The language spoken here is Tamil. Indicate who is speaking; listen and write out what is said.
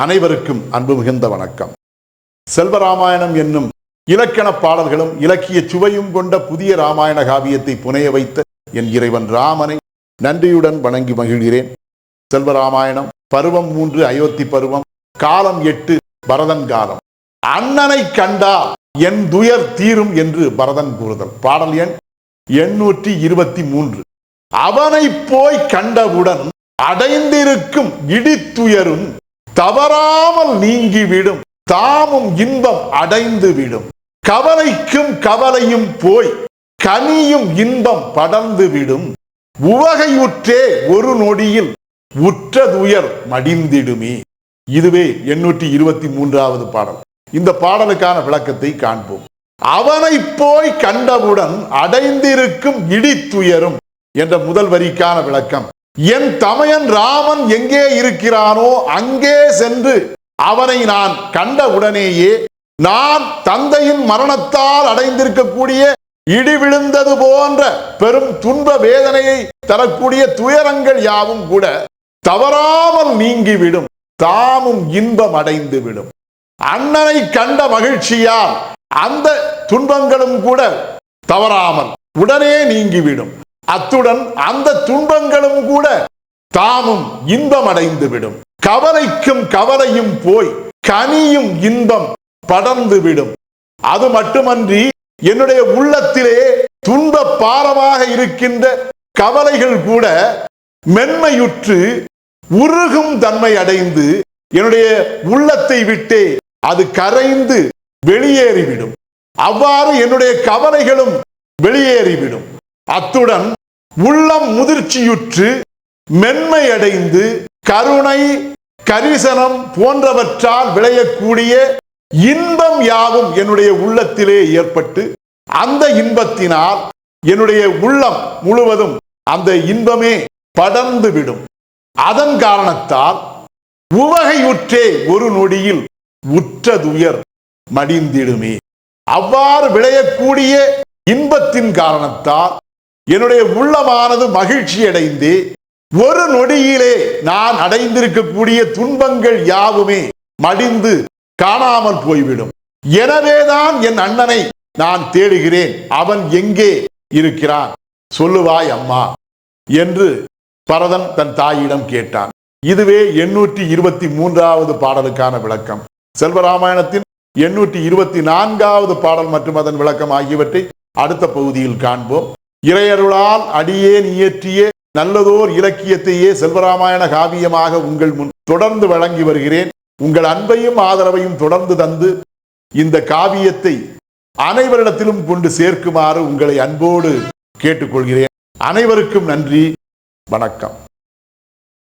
Speaker 1: அனைவருக்கும் அன்பு மிகுந்த வணக்கம். செல்வராமாயணம் என்னும் இலக்கண பாடல்களும் இலக்கிய சுவையும் கொண்ட புதிய ராமாயண காவியத்தை புனைய வைத்த என் இறைவன் ராமனை நன்றியுடன் வணங்கி மகிழ்கிறேன். செல்வராமாயணம் பருவம் மூன்று அயோத்தி பருவம் காலம் எட்டு பரதன் காலம். அண்ணனை கண்டா என் துயர் தீரும் என்று பரதன் கூறுதல். பாடல் எண் எண்ணூற்றி இருபத்தி மூன்று. அவனை போய் கண்டவுடன் அடைந்திருக்கும் இடித்துயரும் தவறாமல் நீங்கிவிடும். தாமும் இன்பம் அடைந்து விடும். கவலைக்கும் கவலையும் போய் கனியும் இன்பம் படர்ந்து விடும். உவகையுற்றே ஒரு நொடியில் உற்றதுயர் மடிந்திடுமே. இதுவே எண்ணூற்றி இருபத்தி மூன்றாவது பாடல். இந்த பாடலுக்கான விளக்கத்தை காண்போம். அவனை போய் கண்டவுடன் அடைந்திருக்கும் இடித்துயரும் என்ற முதல் வரிக்கான விளக்கம் என் தமையன் ராமன் எங்கே இருக்கிறானோ அங்கே சென்று அவனை நான் கண்ட உடனேயே நான் தந்தையின் மரணத்தால் அடைந்திருக்கக்கூடிய இடி விழுந்தது போன்ற பெரும் துன்ப வேதனையை தரக்கூடிய துயரங்கள் யாவும் கூட தவறாமல் நீங்கிவிடும். தாமும் இன்பம் அடைந்து விடும் அண்ணனை கண்ட மகிழ்ச்சியால் அந்த துன்பங்களும் கூட தவறாமல் உடனே நீங்கிவிடும். அத்துடன் அந்த துன்பங்களும் கூட தாமும் இன்பம் அடைந்து விடும் கவலைக்கும் கவலையும் போய் கனியும் இன்பம் படர்ந்து விடும் அது மட்டுமன்றி என்னுடைய உள்ளத்திலே துன்ப பாரமாக இருக்கின்ற கவலைகள் கூட மென்மையுற்று உருகும் தன்மை அடைந்து என்னுடைய உள்ளத்தை விட்டே அது கரைந்து வெளியேறிவிடும். அவ்வாறு என்னுடைய கவலைகளும் வெளியேறிவிடும். அத்துடன் உள்ளம் முதிர்ச்சியுற்று மென்மையடைந்து கருணை கரிசனம் போன்றவற்றால் விளையக்கூடிய இன்பம் யாவும் என்னுடைய உள்ளத்திலே ஏற்பட்டு அந்த இன்பத்தினால் என்னுடைய உள்ளம் முழுவதும் அந்த இன்பமே படர்ந்து விடும் அதன் காரணத்தால் உவகையுற்றே ஒரு நொடியில் உற்றதுயர் மடிந்திடுமே. அவ்வாறு விளையக்கூடிய இன்பத்தின் காரணத்தால் என்னுடைய உள்ளமானது மகிழ்ச்சி அடைந்து ஒரு நொடியிலே நான் அடைந்திருக்கக்கூடிய துன்பங்கள் யாவுமே மடிந்து காணாமல் போய்விடும். எனவேதான் என் அண்ணனை நான் தேடுகிறேன். அவன் எங்கே இருக்கிறான்? சொல்லுவாய் அம்மா என்று பரதன் தன் தாயிடம் கேட்டான். இதுவே எண்ணூற்றி இருபத்தி மூன்றாவது பாடலுக்கான விளக்கம். செல்வராமாயணத்தின் எண்ணூற்றி இருபத்தி நான்காவது பாடல் மற்றும் அதன் விளக்கம் ஆகியவற்றை அடுத்த பகுதியில் காண்போம். இறையருளால் அடியேன் இயற்றிய நல்லதோர் இலக்கியத்தையே செல்வராமாயண காவியமாக உங்கள் முன் தொடர்ந்து வழங்கி வருகிறேன். உங்கள் அன்பையும் ஆதரவையும் தொடர்ந்து தந்து இந்த காவியத்தை அனைவரிடத்திலும் கொண்டு சேர்க்குமாறு உங்களை அன்போடு கேட்டுக்கொள்கிறேன். அனைவருக்கும் நன்றி. வணக்கம்.